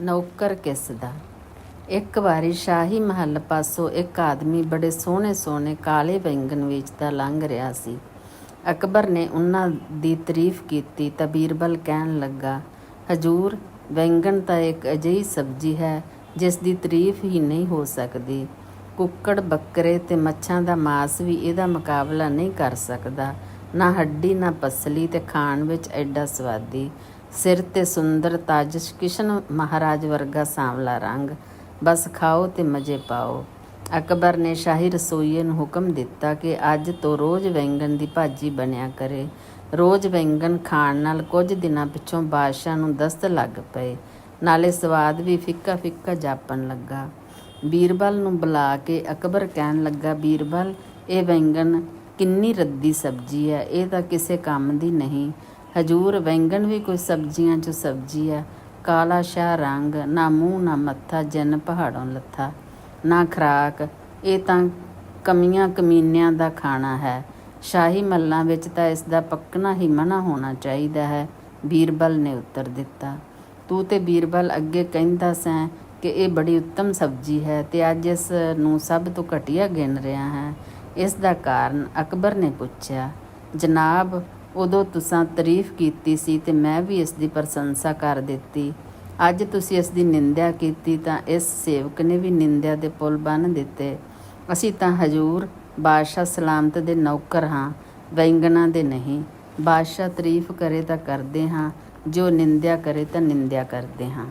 ਨੌਕਰ ਕਿਸ ਦਾ ਇੱਕ ਵਾਰੀ ਸ਼ਾਹੀ ਮਹੱਲ ਪਾਸੋਂ ਇੱਕ ਆਦਮੀ ਬੜੇ ਸੋਹਣੇ ਸੋਹਣੇ ਕਾਲੇ ਬੈਂਗਣ ਵੇਚਦਾ ਲੰਘ ਰਿਹਾ ਸੀ। ਅਕਬਰ ਨੇ ਉਹਨਾਂ ਦੀ ਤਾਰੀਫ ਕੀਤੀ ਤਾਂ ਬੀਰਬਲ ਕਹਿਣ ਲੱਗਾ, ਹਜੂਰ, ਬੈਂਗਣ ਤਾਂ ਇੱਕ ਅਜਿਹੀ ਸਬਜ਼ੀ ਹੈ ਜਿਸ ਦੀ ਤਾਰੀਫ ਹੀ ਨਹੀਂ ਹੋ ਸਕਦੀ। ਕੁੱਕੜ, ਬੱਕਰੇ ਤੇ ਮੱਛਾਂ ਦਾ ਮਾਸ ਵੀ ਇਹਦਾ ਮੁਕਾਬਲਾ ਨਹੀਂ ਕਰ ਸਕਦਾ। ਨਾ ਹੱਡੀ, ਨਾ ਪਸਲੀ ਤੇ ਖਾਣ ਵਿੱਚ ਐਡਾ ਸਵਾਦੀ। ਸਿਰ ਤੇ ਸੁੰਦਰ ਤਾਜਸ਼ ਕਿਸ਼ਨ ਮਹਾਰਾਜ ਵਰਗਾ ਸਾਂਵਲਾ ਰੰਗ। ਬਸ ਖਾਓ ਤੇ ਮਜ਼ੇ ਪਾਓ। ਅਕਬਰ ਨੇ ਸ਼ਾਹੀ ਰਸੋਈਏ ਨੂੰ ਹੁਕਮ ਦਿੱਤਾ ਕਿ ਅੱਜ ਤੋਂ ਰੋਜ਼ ਵੈਂਗਣ ਦੀ ਭਾਜੀ ਬਣਿਆ ਕਰੇ। ਰੋਜ਼ ਵੈਂਗਣ ਖਾਣ ਨਾਲ ਕੁਝ ਦਿਨਾਂ ਪਿੱਛੋਂ ਬਾਦਸ਼ਾਹ ਨੂੰ ਦਸਤ ਲੱਗ ਪਏ। ਨਾਲੇ ਸਵਾਦ ਵੀ ਫਿੱਕਾ ਫਿੱਕਾ ਜਾਪਣ ਲੱਗਾ। ਬੀਰਬਲ ਨੂੰ ਬੁਲਾ ਕੇ ਅਕਬਰ ਕਹਿਣ ਲੱਗਾ, ਬੀਰਬਲ, ਇਹ ਵੈਂਗਣ ਕਿੰਨੀ ਰੱਦੀ ਸਬਜ਼ੀ ਹੈ, ਇਹ ਤਾਂ ਕਿਸੇ ਕੰਮ ਦੀ ਨਹੀਂ। ਹਜੂਰ ਵੈਂਗਣ ਵੀ ਕੋਈ ਸਬਜ਼ੀਆਂ 'ਚੋਂ ਸਬਜ਼ੀ ਆ ਕਾਲਾ ਸ਼ਾਹ ਰੰਗ, ਨਾ ਮੂੰਹ, ਨਾ ਮੱਥਾ, ਜਨ ਪਹਾੜੋਂ ਲੱਥਾ। ਨਾ ਖਰਾਕ, ਇਹ ਤਾਂ ਕਮੀਆਂ ਕਮੀਨਿਆਂ ਦਾ ਖਾਣਾ ਹੈ। ਸ਼ਾਹੀ ਮੱਲਾਂ ਵਿੱਚ ਤਾਂ ਇਸ ਦਾ ਪੱਕਣਾ ਹੀ ਮਨਾ ਹੋਣਾ ਚਾਹੀਦਾ ਹੈ। ਬੀਰਬਲ ਨੇ ਉੱਤਰ ਦਿੱਤਾ। ਤੂੰ ਤੇ ਬੀਰਬਲ ਅੱਗੇ ਕਹਿੰਦਾ ਸੈਂ ਕਿ ਇਹ ਬੜੀ ਉੱਤਮ ਸਬਜ਼ੀ ਹੈ ਤੇ ਅੱਜ ਇਸ ਨੂੰ ਸਭ ਤੋਂ ਘਟੀਆ ਗਿਣ ਰਿਹਾ ਹੈ। ਇਸ ਦਾ ਕਾਰਨ ਅਕਬਰ ਨੇ ਪੁੱਛਿਆ, ਜਨਾਬ ਉਦੋਂ ਤੁਸੀਂ ਤਾਰੀਫ ਕੀਤੀ ਸੀ ਤੇ ਮੈਂ ਵੀ ਇਸ ਦੀ ਪ੍ਰਸ਼ੰਸਾ ਕਰ ਦਿੱਤੀ। ਅੱਜ ਤੁਸੀਂ ਇਸ ਦੀ ਨਿੰਦਿਆ ਕੀਤੀ ਤਾਂ ਇਸ ਸੇਵਕ ਨੇ ਵੀ ਨਿੰਦਿਆ ਦੇ ਪੁਲ ਬੰਨ ਦਿੱਤੇ। ਅਸੀਂ ਤਾਂ ਹਜੂਰ ਬਾਦਸ਼ਾਹ ਸਲਾਮਤ ਦੇ ਨੌਕਰ ਹਾਂ, ਵੈਂਗਣਾ ਦੇ ਨਹੀਂ। ਬਾਦਸ਼ਾਹ ਤਾਰੀਫ ਕਰੇ ਤਾਂ ਕਰਦੇ ਹਾਂ, ਜੋ ਨਿੰਦਿਆ ਕਰੇ ਤਾਂ ਨਿੰਦਿਆ ਕਰਦੇ ਹਾਂ।